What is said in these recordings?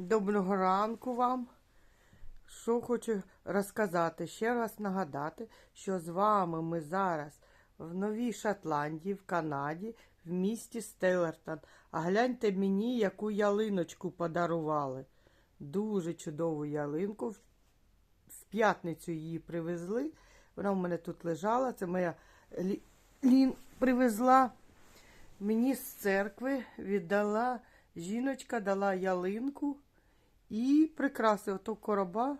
Доброго ранку вам. Що хочу розказати, ще раз нагадати, що з вами ми зараз в Новій Шотландії, в Канаді, в місті Стеллертон. А гляньте мені, яку ялиночку подарували. Дуже чудову ялинку. В п'ятницю її привезли. Вона в мене тут лежала. Це моя Лін привезла. Мені з церкви віддала жіночка, дала ялинку і прикраси. Ото короба,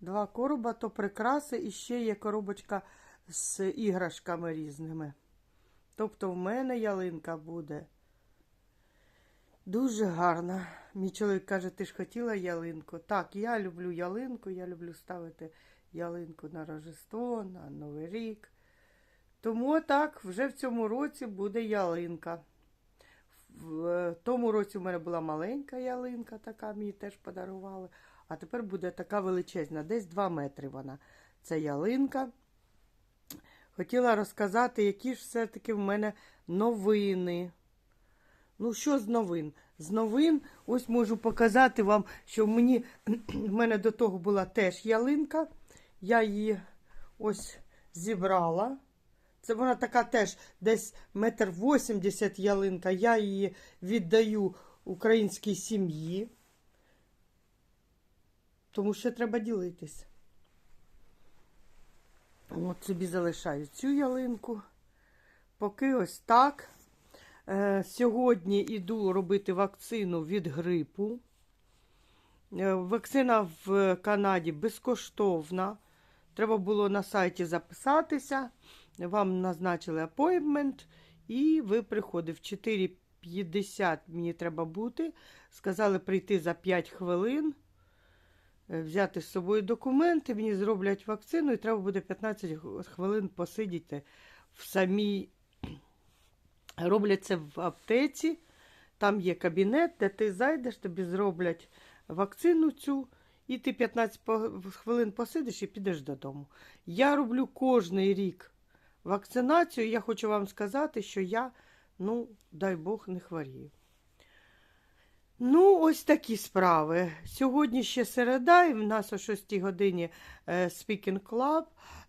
два короба, то прикраси, і ще є коробочка з іграшками різними. Тобто в мене ялинка буде дуже гарна. Мій чоловік каже, ти ж хотіла ялинку. Так, я люблю ялинку, я люблю ставити ялинку на Рождество, на Новий рік. Тому так, вже в цьому році буде ялинка. В тому році в мене була маленька ялинка, така мені теж подарували. А тепер буде така величезна, десь 2 метри вона. Це ялинка. Хотіла розказати, які ж все-таки в мене новини. Ну, що з новин? З новин, ось можу показати вам, що мені, в мене до того була теж ялинка. Я її ось зібрала. Це вона така теж десь метр вісімдесят ялинка. Я її віддаю українській сім'ї. Тому що треба ділитись. От собі залишаю цю ялинку. Поки ось так. Е, сьогодні йду робити вакцину від грипу. Е, вакцина в Канаді безкоштовна. Треба було на сайті записатися. Вам назначили апоймент, і ви приходите в 4.50 мені треба бути. Сказали прийти за 5 хвилин, е, взяти з собою документи, мені зроблять вакцину, і треба буде 15 хвилин посидіти в самій. Роблять це в аптеці. Там є кабінет, де ти зайдеш, тобі зроблять вакцину цю, і ти 15 хвилин посидиш і підеш додому. Я роблю кожний рік вакцинацію. Я хочу вам сказати, що я, ну, дай Бог, не хворію. Ну, ось такі справи. Сьогодні ще середа, і в нас о 6 годині е, Speaking Club.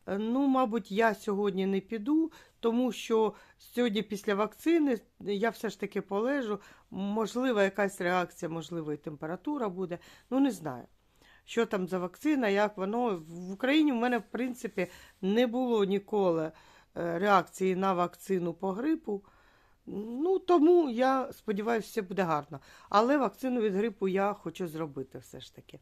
Ну, мабуть, я сьогодні не піду, тому що сьогодні після вакцини я все ж таки полежу. Можливо, якась реакція, можливо, і температура буде. Ну, не знаю. Що там за вакцина, як воно. В Україні в мене, в принципі, не було ніколи реакції на вакцину по грипу. Ну, тому я сподіваюся, все буде гарно. Але вакцину від грипу я хочу зробити все ж таки.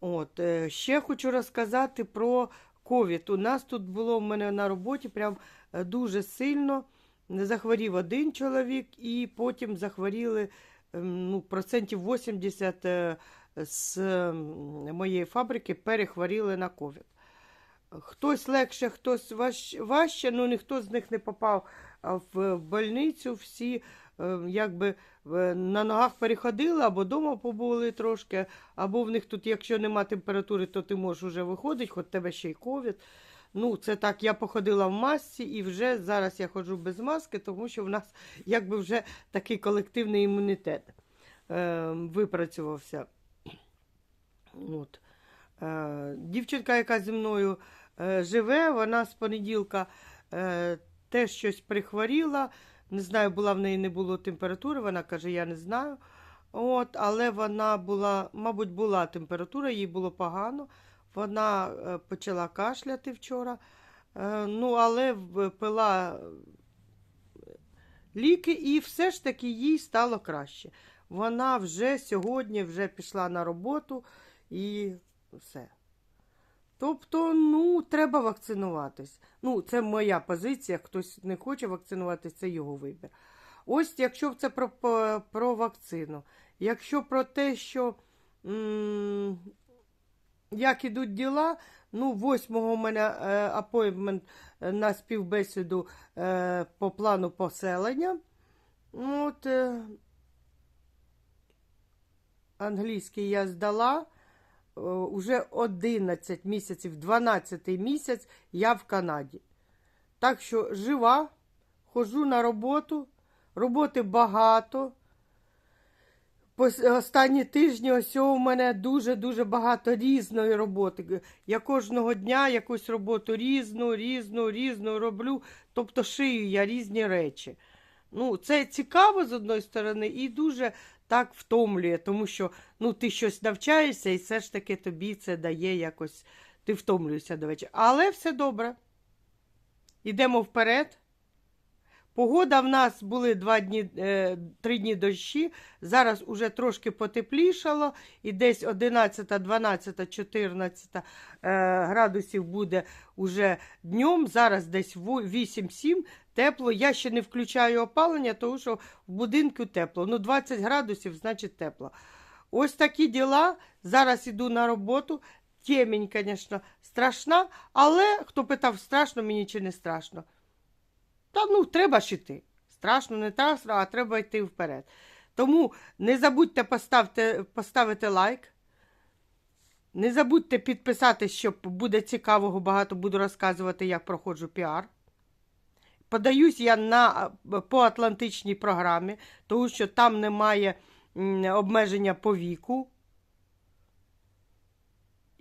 От, е, ще хочу розказати про ковід. У нас тут було в мене на роботі прям е, дуже сильно. Захворів один чоловік, і потім захворіли ем, ну, процентів 80 е, з моєї фабрики перехворіли на ковід. Хтось легше, хтось важ- важче, ну ніхто з них не попав в больницю. Всі е, якби е, на ногах переходили, або вдома побули трошки, або в них тут, якщо нема температури, то ти можеш вже виходити, хоч тебе ще й ковід. Ну, це так, я походила в масці і вже зараз я ходжу без маски, тому що в нас якби вже такий колективний імунітет е, випрацювався. От. Е, дівчинка, яка зі мною живе, вона з понеділка е, теж щось прихворіла. Не знаю, була в неї не було температури. Вона каже, я не знаю. От, але вона була, мабуть, була температура, їй було погано. Вона е, почала кашляти вчора. Е, ну, але пила ліки, і все ж таки їй стало краще. Вона вже сьогодні вже пішла на роботу і все. Тобто, ну, треба вакцинуватись. Ну, це моя позиція. Хтось не хоче вакцинуватись, це його вибір. Ось якщо це про, про, вакцину. Якщо про те, що м, як ідуть діла, ну, 8 у мене е, на співбесіду е, по плану поселення. От, е, англійський я здала. Е, Уже 11 місяців, 12 місяць я в Канаді. Так що жива, ходжу на роботу, роботи багато. останні тижні ось у мене дуже-дуже багато різної роботи. Я кожного дня якусь роботу різну, різну, різну роблю. Тобто шию я різні речі. Ну, це цікаво з одної сторони і дуже так втомлює, тому що ну, ти щось навчаєшся, і все ж таки тобі це дає якось. Ти втомлюєшся до вечора. Але все добре. Ідемо вперед. Погода в нас були два дні, е, три дні дощі. Зараз уже трошки потеплішало, і десь 11, 12, 14 е, градусів буде уже днем. Зараз десь 8-7 тепло. Я ще не включаю опалення, тому що в будинку тепло. Ну, 20 градусів, значить тепло. Ось такі діла. Зараз іду на роботу. Темінь, звісно, страшна, але хто питав, страшно мені чи не страшно. Та ну, треба ж іти. Страшно, не страшно, а треба йти вперед. Тому не забудьте поставити, поставити лайк. Не забудьте підписатись, що буде цікавого, багато буду розказувати, як проходжу піар. Подаюсь я на, по Атлантичній програмі, тому що там немає обмеження по віку.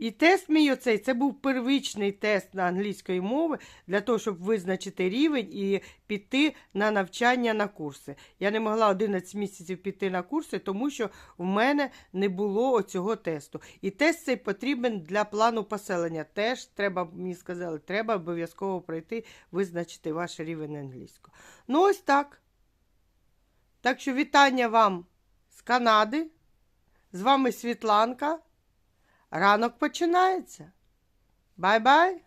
І тест мій оцей, це був первичний тест на англійської мови для того, щоб визначити рівень і піти на навчання на курси. Я не могла 11 місяців піти на курси, тому що в мене не було оцього тесту. І тест цей потрібен для плану поселення. Теж треба, мені сказали, треба обов'язково пройти, визначити ваш рівень англійського. Ну, ось так. Так що вітання вам з Канади. З вами Світланка. Ранок починається. Бай-бай!